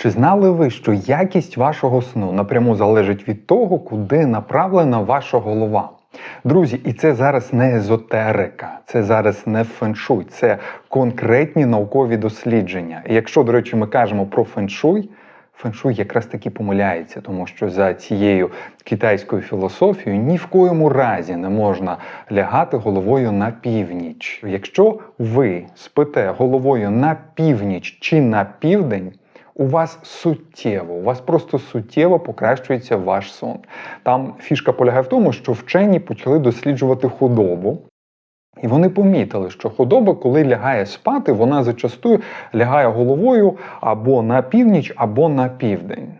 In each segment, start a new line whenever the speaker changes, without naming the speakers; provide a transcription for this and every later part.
Чи знали ви, що якість вашого сну напряму залежить від того, куди направлена ваша голова? Друзі, і це зараз не езотерика, це зараз не феншуй, це конкретні наукові дослідження. І якщо, до речі, ми кажемо про феншуй, феншуй якраз таки помиляється, тому що за цією китайською філософією ні в коєму разі не можна лягати головою на північ. Якщо ви спите головою на північ чи на південь, у вас суттєво, у вас просто суттєво покращується ваш сон. Там фішка полягає в тому, що вчені почали досліджувати худобу. І вони помітили, що худоба, коли лягає спати, вона зачастую лягає головою або на північ, або на південь.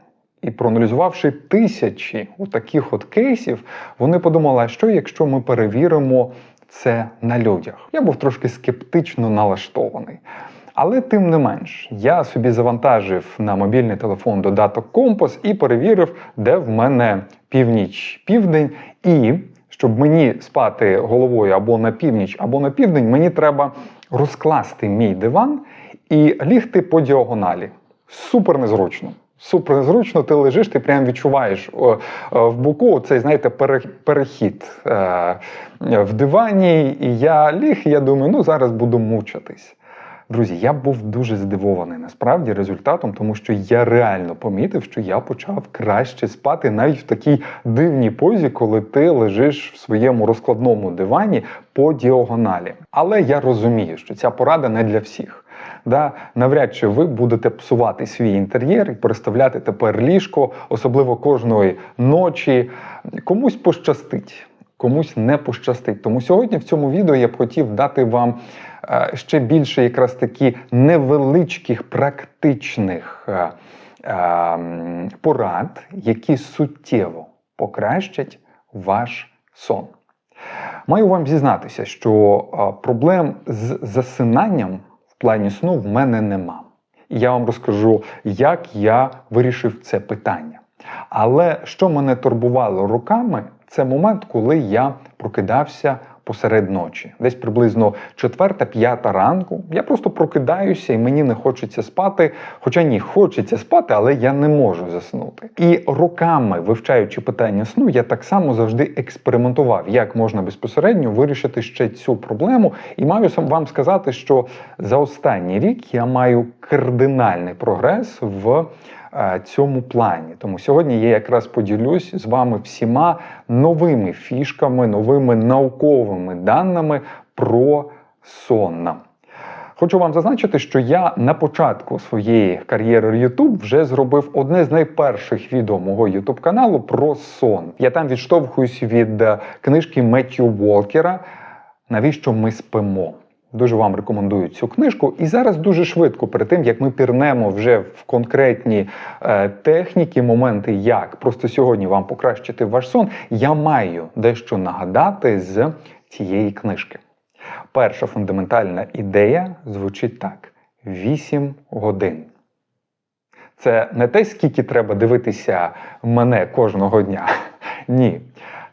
І проаналізувавши тисячі таких от кейсів, вони подумали, а що якщо ми перевіримо це на людях? Я був трошки скептично налаштований. Але тим не менш, я собі завантажив на мобільний телефон додаток Компас і перевірив, де в мене північ, південь. І щоб мені спати головою або на північ, або на південь, мені треба розкласти мій диван і лігти по діагоналі. Супер незручно. Супер незручно, ти лежиш, ти прям відчуваєш о, в боку цей, знаєте, перехід е, в дивані. І я ліг, і я думаю, ну зараз буду мучитись. Друзі, я був дуже здивований насправді результатом, тому що я реально помітив, що я почав краще спати навіть в такій дивній позі, коли ти лежиш в своєму розкладному дивані по діагоналі. Але я розумію, що ця порада не для всіх. Да, навряд чи ви будете псувати свій інтер'єр і переставляти тепер ліжко, особливо кожної ночі. Комусь пощастить, комусь не пощастить. Тому сьогодні в цьому відео я б хотів дати вам ще більше якраз такі невеличких практичних е, е, порад, які суттєво покращать ваш сон. Маю вам зізнатися, що е, проблем з засинанням в плані сну в мене нема. І я вам розкажу, як я вирішив це питання. Але що мене турбувало роками, це момент, коли я прокидався посеред ночі, десь приблизно 4-5 ранку. Я просто прокидаюся і мені не хочеться спати. Хоча ні, хочеться спати, але я не можу заснути. І роками, вивчаючи питання сну, я так само завжди експериментував, як можна безпосередньо вирішити ще цю проблему. І маю вам сказати, що за останній рік я маю кардинальний прогрес в цьому плані. Тому сьогодні я якраз поділюсь з вами всіма новими фішками, новими науковими даними про сон. Хочу вам зазначити, що я на початку своєї кар'єри YouTube вже зробив одне з найперших відео мого YouTube каналу про сон. Я там відштовхуюсь від е, книжки Меттью Волкера Навіщо ми спимо? Дуже вам рекомендую цю книжку. І зараз дуже швидко, перед тим як ми пірнемо вже в конкретні е, техніки, моменти, як просто сьогодні вам покращити ваш сон, я маю дещо нагадати з цієї книжки. Перша фундаментальна ідея звучить так: 8 годин. Це не те, скільки треба дивитися мене кожного дня. Ні.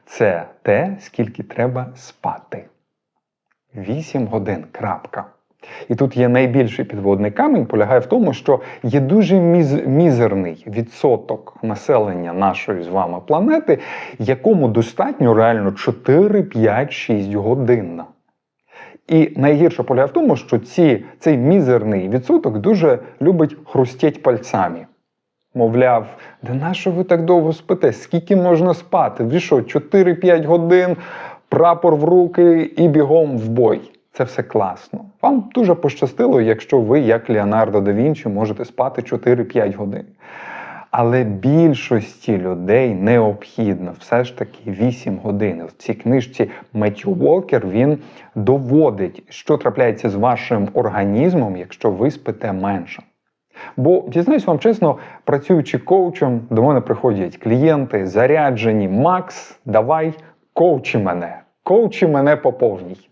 Це те, скільки треба спати. 8 годин. Крапка. І тут є найбільший підводний камінь, полягає в тому, що є дуже міз- мізерний відсоток населення нашої з вами планети, якому достатньо реально 4, 5, 6 годин. І найгірше полягає в тому, що ці, цей мізерний відсоток дуже любить хрустіть пальцями. Мовляв, да нащо ви так довго спите? Скільки можна спати? Ви що, 4-5 годин, прапор в руки і бігом в бой. Це все класно. Вам дуже пощастило, якщо ви, як Леонардо да Вінчі, можете спати 4-5 годин. Але більшості людей необхідно все ж таки 8 годин. В цій книжці Меттью Волкер він доводить, що трапляється з вашим організмом, якщо ви спите менше. Бо дізнаюсь вам чесно, працюючи коучем, до мене приходять клієнти, заряджені. Макс, давай коучи мене, коучи мене по повній.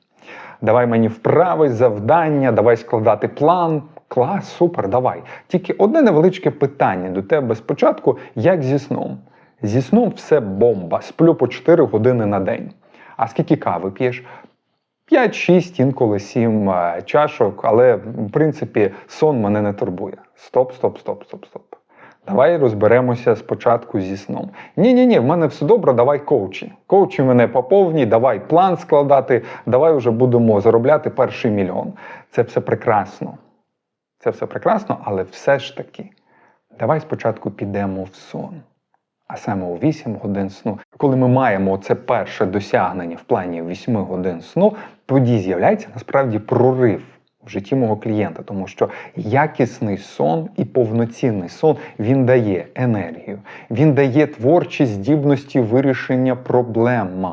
Давай мені вправи, завдання, давай складати план. Клас, супер, давай. Тільки одне невеличке питання до тебе спочатку, як зі сном. Зі сном все бомба. Сплю по 4 години на день. А скільки кави п'єш? 5-6, інколи 7 е, чашок, але в принципі сон мене не турбує. Стоп, стоп, стоп, стоп, стоп. Давай розберемося спочатку зі сном. Ні, ні, ні, в мене все добре, давай коучі. Коучі мене поповні, давай план складати, давай вже будемо заробляти перший мільйон. Це все прекрасно. Це все прекрасно, але все ж таки, давай спочатку підемо в сон. А саме у 8 годин сну. Коли ми маємо це перше досягнення в плані 8 годин сну, тоді з'являється насправді прорив в житті мого клієнта, тому що якісний сон і повноцінний сон він дає енергію, він дає творчі здібності вирішення проблем.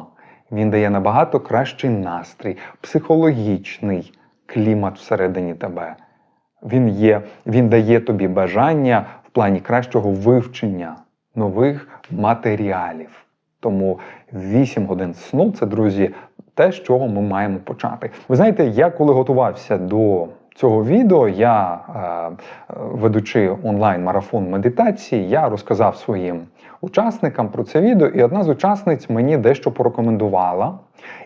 Він дає набагато кращий настрій, психологічний клімат всередині тебе. Він є, він дає тобі бажання в плані кращого вивчення нових матеріалів. Тому 8 годин сну це, друзі, те, з чого ми маємо почати. Ви знаєте, я коли готувався до цього відео, я, е, ведучи онлайн-марафон медитації, я розказав своїм учасникам про це відео, і одна з учасниць мені дещо порекомендувала.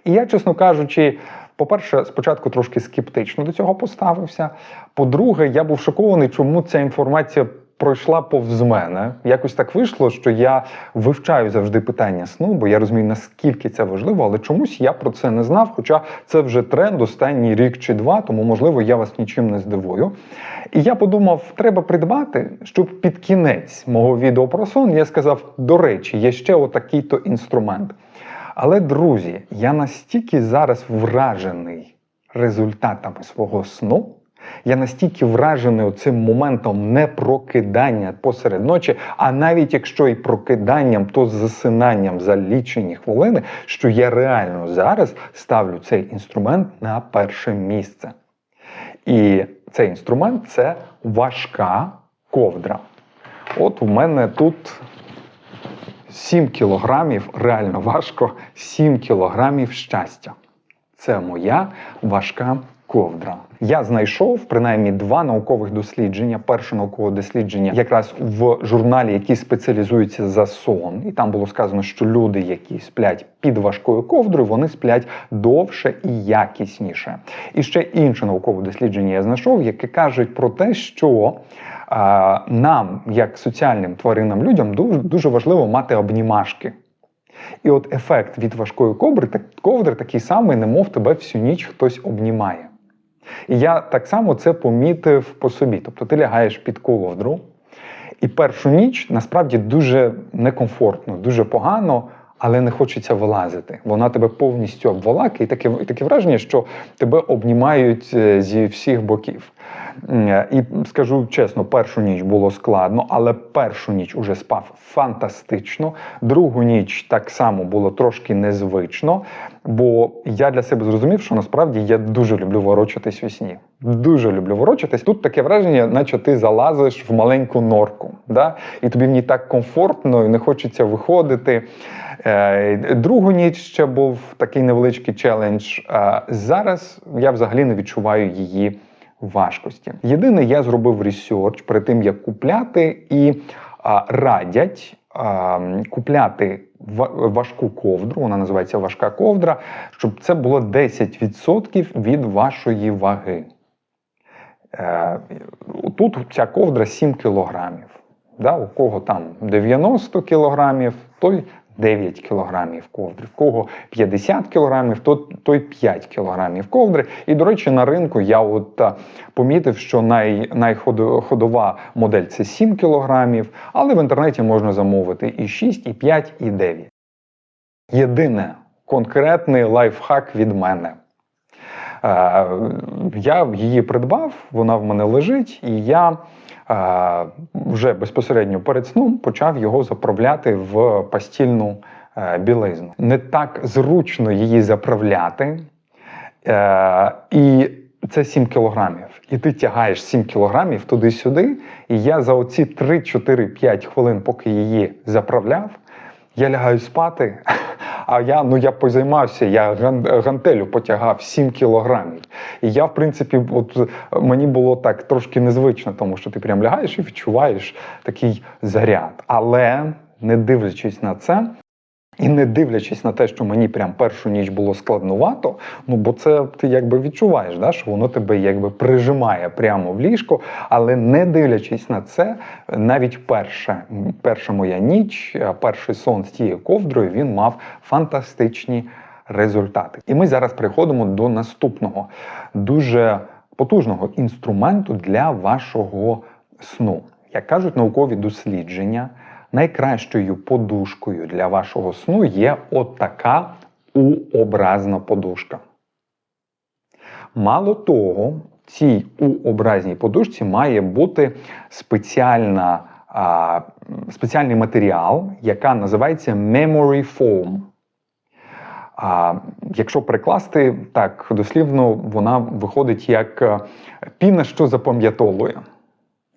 І я, чесно кажучи, по-перше, спочатку трошки скептично до цього поставився. По-друге, я був шокований, чому ця інформація пройшла повз мене. Якось так вийшло, що я вивчаю завжди питання сну, бо я розумію, наскільки це важливо, але чомусь я про це не знав. Хоча це вже тренд останній рік чи два, тому можливо я вас нічим не здивую. І я подумав, треба придбати, щоб під кінець мого відео про сон я сказав: до речі, є ще отакий-то інструмент. Але, друзі, я настільки зараз вражений результатами свого сну. Я настільки вражений цим моментом не прокидання посеред ночі, а навіть якщо і прокиданням, то засинанням за лічені хвилини, що я реально зараз ставлю цей інструмент на перше місце. І цей інструмент це важка ковдра. От у мене тут 7 кілограмів, реально важко, 7 кілограмів щастя. Це моя важка ковдра. Я знайшов принаймні два наукових дослідження. Перше наукове дослідження якраз в журналі, який спеціалізується за сон, і там було сказано, що люди, які сплять під важкою ковдрою, вони сплять довше і якісніше. І ще інше наукове дослідження я знайшов, яке кажуть про те, що нам, як соціальним тваринам людям, дуже, дуже важливо мати обнімашки. І от ефект від важкої ковдри, так, ковдри такий самий, немов тебе всю ніч хтось обнімає. І я так само це помітив по собі. Тобто ти лягаєш під ковдру, і першу ніч насправді дуже некомфортно, дуже погано, але не хочеться вилазити. Вона тебе повністю обволакає, і таке, і таке враження, що тебе обнімають е, зі всіх боків. М, І скажу чесно, першу ніч було складно, але першу ніч уже спав фантастично. Другу ніч так само було трошки незвично, бо я для себе зрозумів, що насправді я дуже люблю ворочатись у сні. Дуже люблю ворочатись. Тут таке враження, наче ти залазиш в маленьку норку, да? і тобі в ній так комфортно, і не хочеться виходити. Е, Другу ніч ще був такий невеличкий челендж. Е, Зараз я взагалі не відчуваю її важкості. Єдине, я зробив ресерч перед тим, як купляти, і а, радять купляти важку ковдру, вона називається важка ковдра, щоб це було 10% від вашої ваги. Е, Тут ця ковдра 7 кілограмів. Да, у кого там 90 кілограмів, той 9 кілограмів ковдри. В кого 50 кілограмів, то той 5 кілограмів ковдри. І, до речі, на ринку я от помітив, що най, найходова модель це 7 кілограмів, але в інтернеті можна замовити і 6, і 5, і 9. Єдине конкретний лайфхак від мене. Е, Я її придбав, вона в мене лежить, і я е, вже безпосередньо перед сном почав його заправляти в постільну е, білизну. Не так зручно її заправляти. Е, І це 7 кілограмів. І ти тягаєш 7 кілограмів туди-сюди. І я за оці 3-4-5 хвилин, поки її заправляв, я лягаю спати. А я ну я позаймався, я ган- гантелю потягав 7 кілограмів. І я, в принципі, от мені було так трошки незвично, тому що ти прям лягаєш і відчуваєш такий заряд. Але не дивлячись на це, І не дивлячись на те, що мені прям першу ніч було складнувато, ну бо це ти якби відчуваєш, да, що воно тебе якби прижимає прямо в ліжко, але не дивлячись на це, навіть перша, перша моя ніч, перший сон з тією ковдрою, він мав фантастичні результати. І ми зараз переходимо до наступного дуже потужного інструменту для вашого сну. Як кажуть наукові дослідження, найкращою подушкою для вашого сну є от така У-образна подушка. Мало того, цій У-образній подушці має бути спеціальна, а, спеціальний матеріал, яка називається Memory Foam. А якщо перекласти так дослівно, вона виходить як е, піна, що запам'ятовує.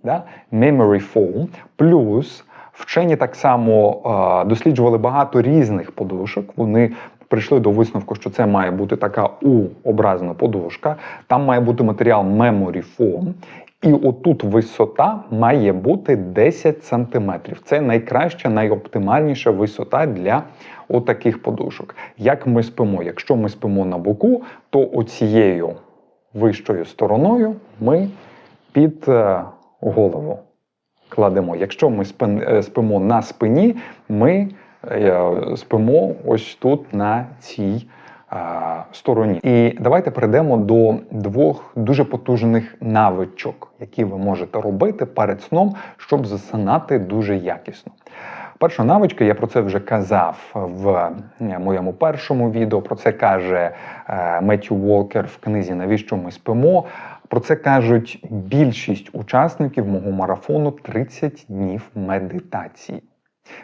Да? Memory foam. Плюс вчені так само досліджували багато різних подушок. Вони прийшли до висновку, що це має бути така У-образна подушка. Там має бути матеріал Memory foam. І отут висота має бути 10 см. Це найкраща, найоптимальніша висота для отаких подушок. Як ми спимо? Якщо ми спимо на боку, то оцією вищою стороною ми під е, голову кладемо. Якщо ми е, спимо на спині, ми е, спимо ось тут на цій стороні. І давайте перейдемо до двох дуже потужних навичок, які ви можете робити перед сном, щоб засинати дуже якісно. Перша навичка, я про це вже казав в е, моєму першому відео. Про це каже Меттю Волкер в книзі Навіщо ми спимо. Про це кажуть більшість учасників мого марафону 30 днів медитації.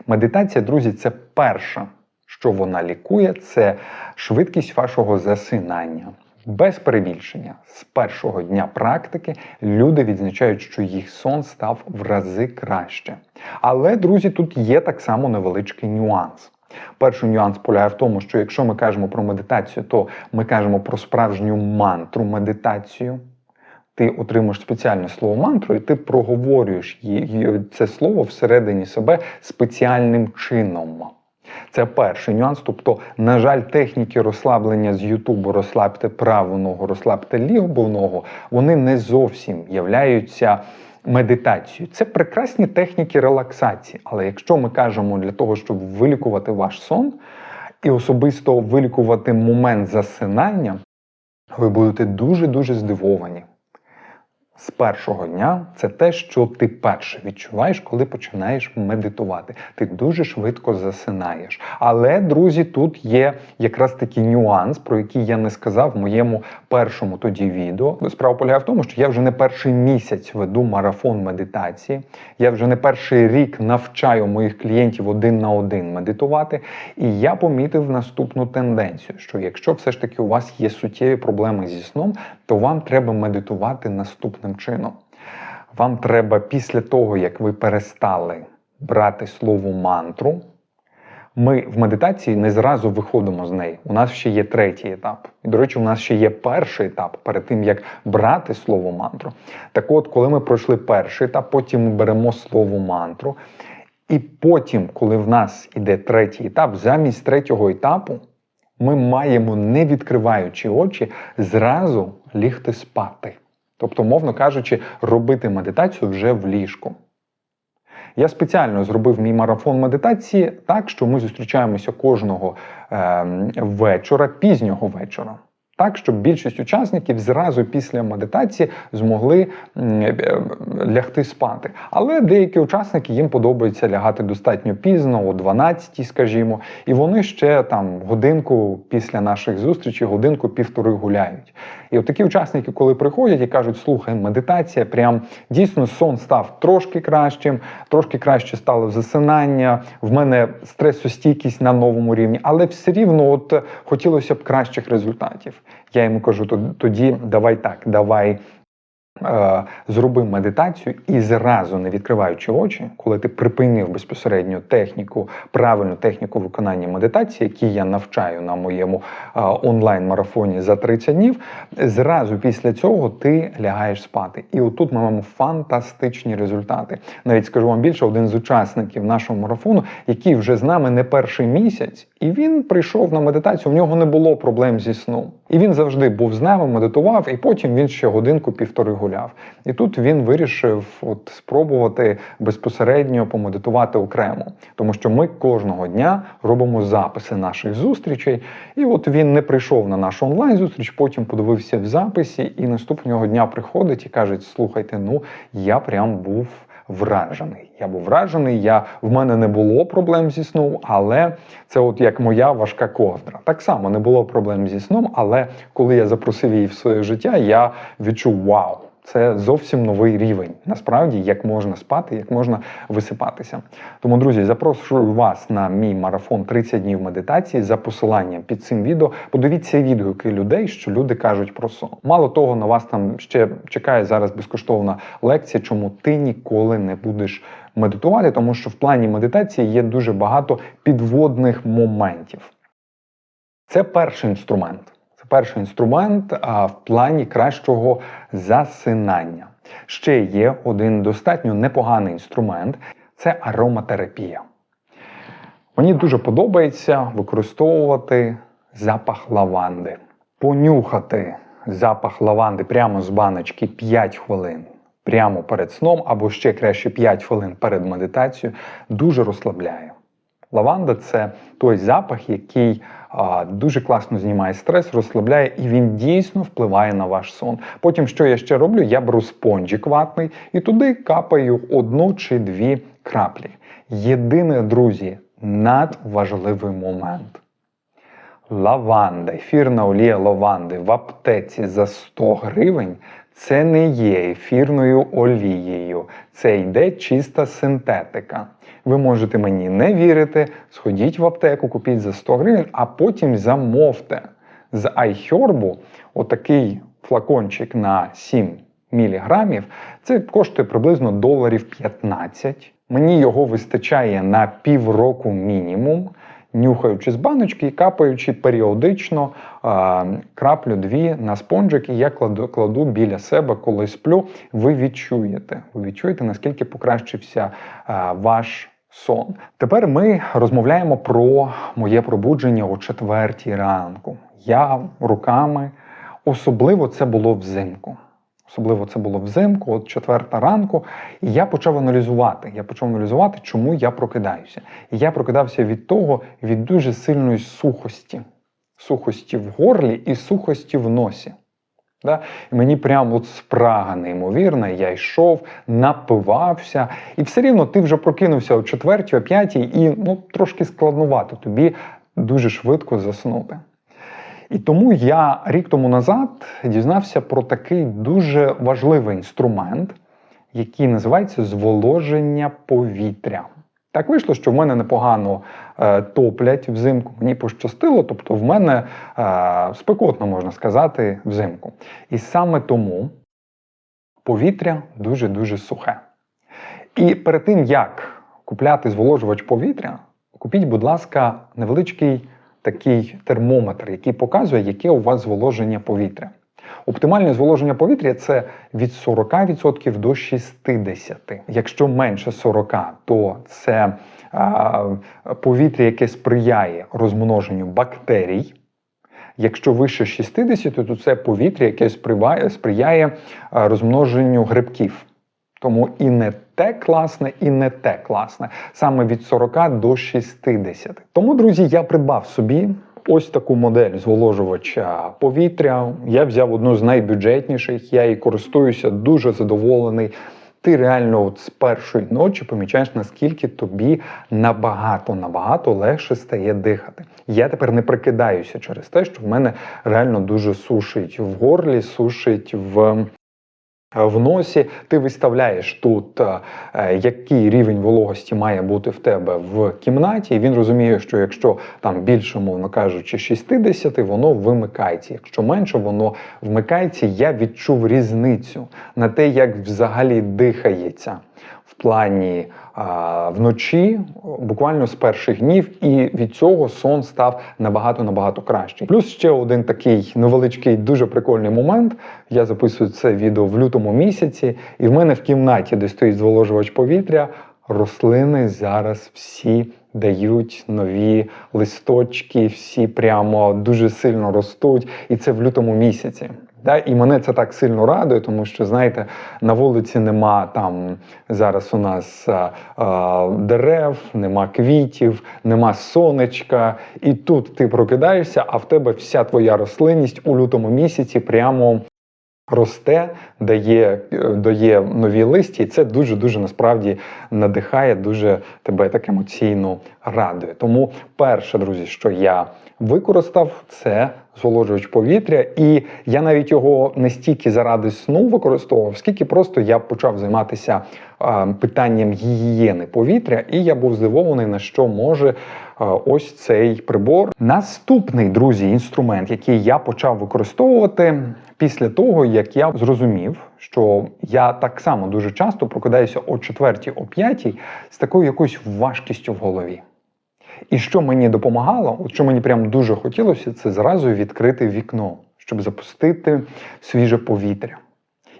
Медитація, друзі, це перша, що вона лікує, це швидкість вашого засинання. Без перебільшення, з першого дня практики люди відзначають, що їх сон став в рази краще. Але, друзі, тут є так само невеличкий нюанс. Перший нюанс полягає в тому, що якщо ми кажемо про медитацію, то ми кажемо про справжню мантру медитацію. Ти отримуєш спеціальне слово мантру, і ти проговорюєш це слово всередині себе спеціальним чином. Це перший нюанс. Тобто, на жаль, техніки розслаблення з Ютубу розслабте праву ногу, розслабте ліву ногу, вони не зовсім являються медитацією. Це прекрасні техніки релаксації. Але якщо ми кажемо для того, щоб вилікувати ваш сон і особисто вилікувати момент засинання, ви будете дуже-дуже здивовані. З першого дня це те, що ти перше відчуваєш, коли починаєш медитувати. Ти дуже швидко засинаєш. Але, друзі, тут є якраз такий нюанс, про який я не сказав в моєму першому тоді відео. Справа полягає в тому, що я вже не перший місяць веду марафон медитації. Я вже не перший рік навчаю моїх клієнтів один на один медитувати. І я помітив наступну тенденцію: що якщо все ж таки у вас є суттєві проблеми зі сном, то вам треба медитувати наступним чином. Вам треба після того, як ви перестали брати слово мантру, ми в медитації не зразу виходимо з неї. У нас ще є третій етап. І, до речі, у нас ще є перший етап перед тим, як брати слово мантру. Так от, коли ми пройшли перший етап, потім ми беремо слово мантру. І потім, коли в нас іде третій етап, замість третього етапу ми маємо, не відкриваючи очі, зразу лігти спати. Тобто, мовно кажучи, робити медитацію вже в ліжку. Я спеціально зробив мій марафон медитації так, що ми зустрічаємося кожного е, вечора, пізнього вечора. Так, щоб більшість учасників зразу після медитації змогли е, лягти спати. Але деякі учасники їм подобається лягати достатньо пізно, о 12, скажімо, і вони ще там годинку після наших зустрічей, годинку півтори гуляють. І от такі учасники, коли приходять і кажуть, слухай, медитація, прям дійсно сон став трошки кращим, трошки краще стало засинання. В мене стресостійкість на новому рівні, але все рівно от хотілося б кращих результатів. Я йому кажу, «То- тоді давай так, давай зроби медитацію і зразу не відкриваючи очі, коли ти припинив безпосередньо техніку, правильну техніку виконання медитації, які я навчаю на моєму е, онлайн-марафоні за 30 днів, зразу після цього ти лягаєш спати. І отут ми маємо фантастичні результати. Навіть скажу вам більше, один з учасників нашого марафону, який вже з нами не перший місяць, і він прийшов на медитацію. У нього не було проблем зі сном. І він завжди був з нами, медитував, і потім він ще годинку-півтори гуляв. І тут він вирішив от спробувати безпосередньо помедитувати окремо, тому що ми кожного дня робимо записи наших зустрічей. І от він не прийшов на нашу онлайн зустріч, потім подивився в записі, і наступного дня приходить і каже: слухайте, ну я прям був. Вражений. Я був вражений, я, в мене не було проблем зі сном, але це от як моя важка ковдра. Так само не було проблем зі сном, але коли я запросив її в своє життя, я відчув вау! Це зовсім новий рівень. Насправді, як можна спати, як можна висипатися. Тому, друзі, запрошую вас на мій марафон 30 днів медитації за посиланням під цим відео. Подивіться відгуки людей, що люди кажуть про сон. Мало того, на вас там ще чекає зараз безкоштовна лекція, чому ти ніколи не будеш медитувати, тому що в плані медитації є дуже багато підводних моментів. Це перший інструмент. Перший інструмент а, в плані кращого засинання. Ще є один достатньо непоганий інструмент це ароматерапія. Мені дуже подобається використовувати запах лаванди, понюхати запах лаванди прямо з баночки 5 хвилин. Прямо перед сном або ще краще 5 хвилин перед медитацією дуже розслабляє. Лаванда це той запах, який а, дуже класно знімає стрес, розслабляє, і він дійсно впливає на ваш сон. Потім, що я ще роблю, я беру спонжик ватний і туди капаю одну чи дві краплі. Єдине, друзі, надважливий момент. Лаванда, ефірна олія лаванди в аптеці за 100 гривень це не є ефірною олією, це йде чиста синтетика. Ви можете мені не вірити, сходіть в аптеку, купіть за 100 гривень, а потім замовте з iHerb отакий флакончик на 7 міліграмів. Це коштує приблизно доларів 15. Мені його вистачає на півроку мінімум нюхаючи з баночки і капаючи періодично а, краплю дві на спонжик, і я кладу, кладу біля себе, коли сплю. Ви відчуєте, ви відчуєте, наскільки покращився а, ваш сон. Тепер ми розмовляємо про моє пробудження о четвертій ранку. Я руками, особливо це було взимку. Особливо це було взимку, от четверта ранку, і я почав аналізувати. Я почав аналізувати, чому я прокидаюся. І я прокидався від того, від дуже сильної сухості, сухості в горлі і сухості в носі. Да? І мені прям от спрага неймовірна, я йшов, напивався, і все рівно ти вже прокинувся о четвертій, о п'ятій, і ну, трошки складнувато тобі дуже швидко заснути. І тому я рік тому назад дізнався про такий дуже важливий інструмент, який називається зволоження повітря. Так вийшло, що в мене непогано е, топлять взимку. Мені пощастило, тобто в мене е, спекотно можна сказати взимку. І саме тому повітря дуже-дуже сухе. І перед тим, як купляти зволожувач повітря, купіть, будь ласка, невеличкий такий термометр, який показує, яке у вас зволоження повітря. Оптимальне зволоження повітря це від 40% до 60%. Якщо менше 40%, то це а, повітря, яке сприяє розмноженню бактерій. Якщо вище 60, то це повітря, яке сприяє розмноженню грибків. Тому і не те класне, і не те класне. Саме від 40 до 60. Тому, друзі, я придбав собі ось таку модель зволожувача повітря. Я взяв одну з найбюджетніших, я її користуюся, дуже задоволений. Ти реально от з першої ночі помічаєш, наскільки тобі набагато набагато легше стає дихати. Я тепер не прикидаюся через те, що в мене реально дуже сушить в горлі, сушить в в носі, ти виставляєш тут, е, е, який рівень вологості має бути в тебе в кімнаті, і він розуміє, що якщо там більше, мовно кажучи, 60, воно вимикається. Якщо менше, воно вмикається. Я відчув різницю на те, як взагалі дихається в плані а, вночі, буквально з перших днів, і від цього сон став набагато набагато кращий. Плюс ще один такий невеличкий, дуже прикольний момент. Я записую це відео в лютому місяці, і в мене в кімнаті, де стоїть зволожувач повітря, рослини зараз всі дають нові листочки, всі прямо дуже сильно ростуть, і це в лютому місяці. Да, і мене це так сильно радує, тому що знаєте, на вулиці нема там зараз у нас а, а, дерев, нема квітів, нема сонечка. І тут ти прокидаєшся, а в тебе вся твоя рослинність у лютому місяці прямо росте, дає, е, дає нові листі, і це дуже дуже насправді надихає, дуже тебе так емоційно радує. Тому перше, друзі, що я використав, це зволожувач повітря, і я навіть його не стільки заради сну використовував, скільки просто я почав займатися е, питанням гігієни повітря, і я був здивований, на що може ось цей прибор. Наступний, друзі, інструмент, який я почав використовувати після того, як я зрозумів, що я так само дуже часто прокидаюся о 4 о 5 з такою якоюсь важкістю в голові. І що мені допомагало, от що мені прям дуже хотілося, це зразу відкрити вікно, щоб запустити свіже повітря.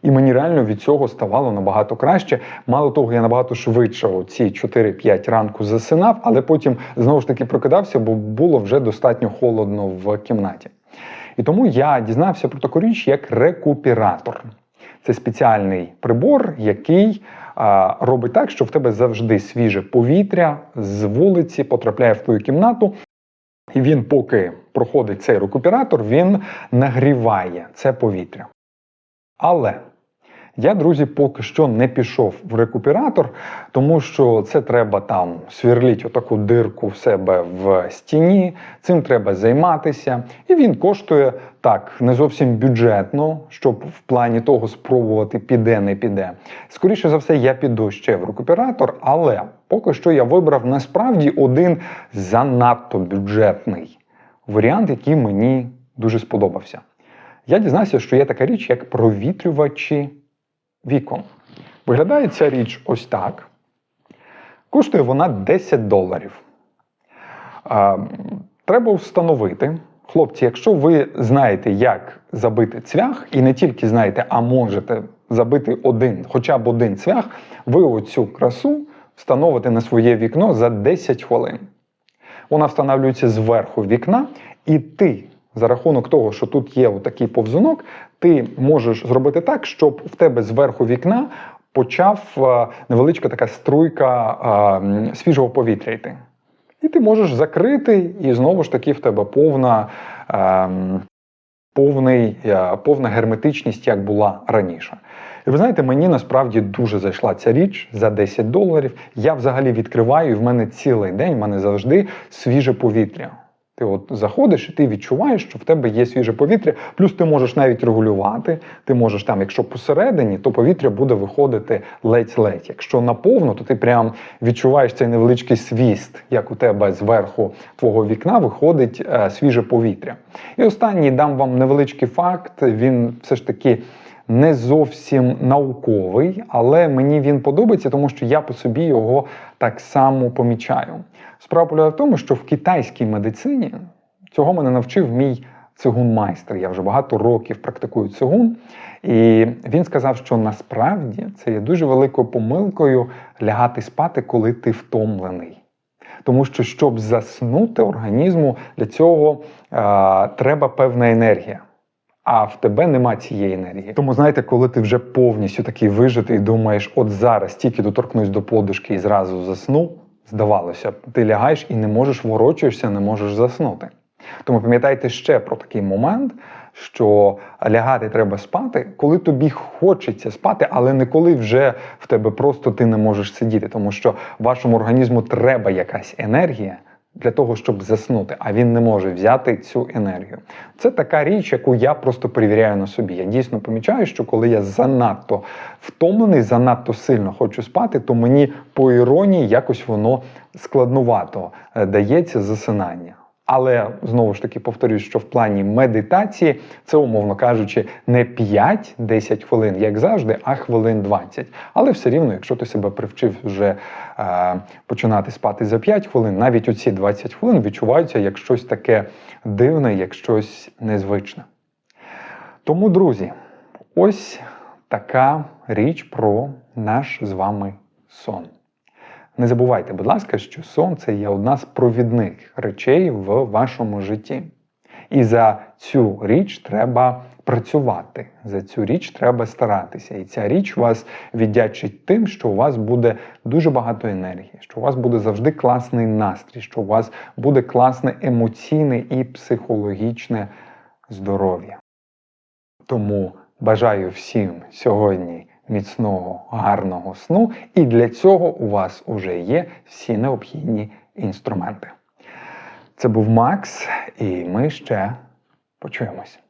І мені реально від цього ставало набагато краще. Мало того, я набагато швидше ці 4-5 ранку засинав, але потім знову ж таки прокидався, бо було вже достатньо холодно в кімнаті. І тому я дізнався про таку річ, як рекуператор. Це спеціальний прибор, який а, робить так, що в тебе завжди свіже повітря з вулиці потрапляє в твою кімнату. І він, поки проходить цей рекуператор, він нагріває це повітря. Але я, друзі, поки що не пішов в рекуператор, тому що це треба там сверліть отаку дирку в себе в стіні, цим треба займатися. І він коштує так, не зовсім бюджетно, щоб в плані того спробувати піде, не піде. Скоріше за все, я піду ще в рекуператор, але поки що я вибрав насправді один занадто бюджетний варіант, який мені дуже сподобався. Я дізнався, що є така річ, як провітрювачі вікон. Виглядає ця річ ось так. Коштує вона 10 доларів. Треба встановити, хлопці, якщо ви знаєте, як забити цвях, і не тільки знаєте, а можете забити один, хоча б один цвях, ви оцю красу встановите на своє вікно за 10 хвилин. Вона встановлюється зверху вікна, і ти за рахунок того, що тут є такий повзунок, ти можеш зробити так, щоб в тебе зверху вікна почав е, невеличка така струйка е, свіжого повітря йти. І ти можеш закрити, і знову ж таки в тебе повна, е, повний, повна герметичність, як була раніше. І ви знаєте, мені насправді дуже зайшла ця річ за 10 доларів. Я взагалі відкриваю, і в мене цілий день в мене завжди свіже повітря. Ти от заходиш і ти відчуваєш, що в тебе є свіже повітря. Плюс ти можеш навіть регулювати. Ти можеш там, якщо посередині, то повітря буде виходити ледь-ледь. Якщо наповно, то ти прям відчуваєш цей невеличкий свіст, як у тебе зверху твого вікна виходить е, свіже повітря. І останній дам вам невеличкий факт. Він все ж таки. Не зовсім науковий, але мені він подобається, тому що я по собі його так само помічаю. Справа полягає в тому, що в китайській медицині цього мене навчив мій цигун-майстер. Я вже багато років практикую цигун. І він сказав, що насправді це є дуже великою помилкою лягати спати, коли ти втомлений. Тому що, щоб заснути організму, для цього е, треба певна енергія. А в тебе нема цієї енергії. Тому знаєте, коли ти вже повністю такий вижитий думаєш, от зараз тільки доторкнусь до подушки і зразу засну, здавалося б, ти лягаєш і не можеш ворочуєшся, не можеш заснути. Тому пам'ятайте ще про такий момент, що лягати треба спати, коли тобі хочеться спати, але не коли вже в тебе просто ти не можеш сидіти, тому що вашому організму треба якась енергія для того, щоб заснути, а він не може взяти цю енергію. Це така річ, яку я просто перевіряю на собі. Я дійсно помічаю, що коли я занадто втомлений, занадто сильно хочу спати, то мені по іронії якось воно складнувато е, дається засинання. Але знову ж таки повторюю, що в плані медитації це, умовно кажучи, не 5-10 хвилин, як завжди, а хвилин 20. Але все рівно, якщо ти себе привчив вже е, починати спати за 5 хвилин, навіть оці 20 хвилин відчуваються як щось таке дивне, як щось незвичне. Тому, друзі, ось така річ про наш з вами сон. Не забувайте, будь ласка, що сон це є одна з провідних речей в вашому житті. І за цю річ треба працювати, за цю річ треба старатися. І ця річ вас віддячить тим, що у вас буде дуже багато енергії, що у вас буде завжди класний настрій, що у вас буде класне емоційне і психологічне здоров'я. Тому бажаю всім сьогодні міцного, гарного сну, і для цього у вас уже є всі необхідні інструменти. Це був Макс, і ми ще почуємось.